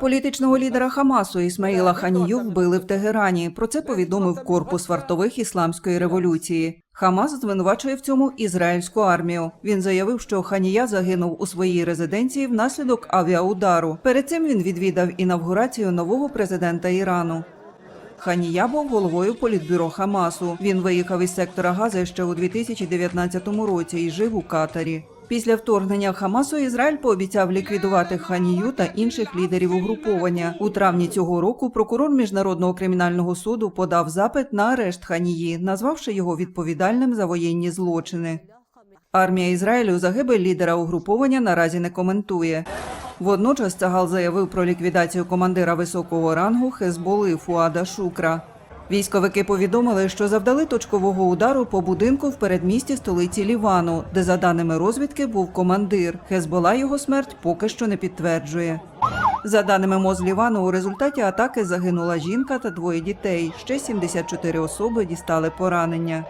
Політичного лідера Хамасу Ісмаїла Ханію вбили в Тегерані. Про це повідомив корпус вартових ісламської революції. Хамас звинувачує в цьому ізраїльську армію. Він заявив, що ханія загинув у своїй резиденції внаслідок авіаудару. Перед цим він відвідав інавгурацію нового президента Ірану. Ханія був головою політбюро Хамасу. Він виїхав із сектора Гази ще у 2019 році і жив у Катарі. Після вторгнення Хамасу Ізраїль пообіцяв ліквідувати Ханію та інших лідерів угруповання. У травні цього року прокурор міжнародного кримінального суду подав запит на арешт Ханії, назвавши його відповідальним за воєнні злочини. Армія Ізраїлю загибель лідера угруповання наразі не коментує. Водночас Цагал заявив про ліквідацію командира високого рангу Хезболи Фуада Шукра. Військовики повідомили, що завдали точкового удару по будинку в передмісті столиці Лівану, де, за даними розвідки, був командир. Хезбола його смерть поки що не підтверджує. За даними МОЗ Лівану, у результаті атаки загинула жінка та двоє дітей. Ще 74 особи дістали поранення.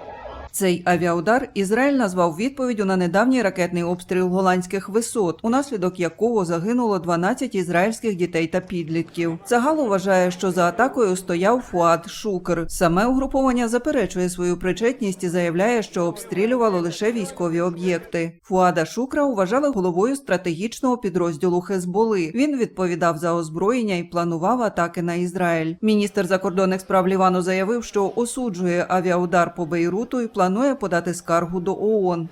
Цей авіаудар Ізраїль назвав відповіддю на недавній ракетний обстріл голландських висот, унаслідок якого загинуло 12 ізраїльських дітей та підлітків. Цагал вважає, що за атакою стояв Фуад Шукр. Саме угруповання заперечує свою причетність і заявляє, що обстрілювало лише військові об'єкти. Фуада Шукра вважали головою стратегічного підрозділу Хезболи. Він відповідав за озброєння і планував атаки на Ізраїль. Міністр закордонних справ Лівану заявив, що осуджує авіаудар по Бейруту і планує подати скаргу до ООН.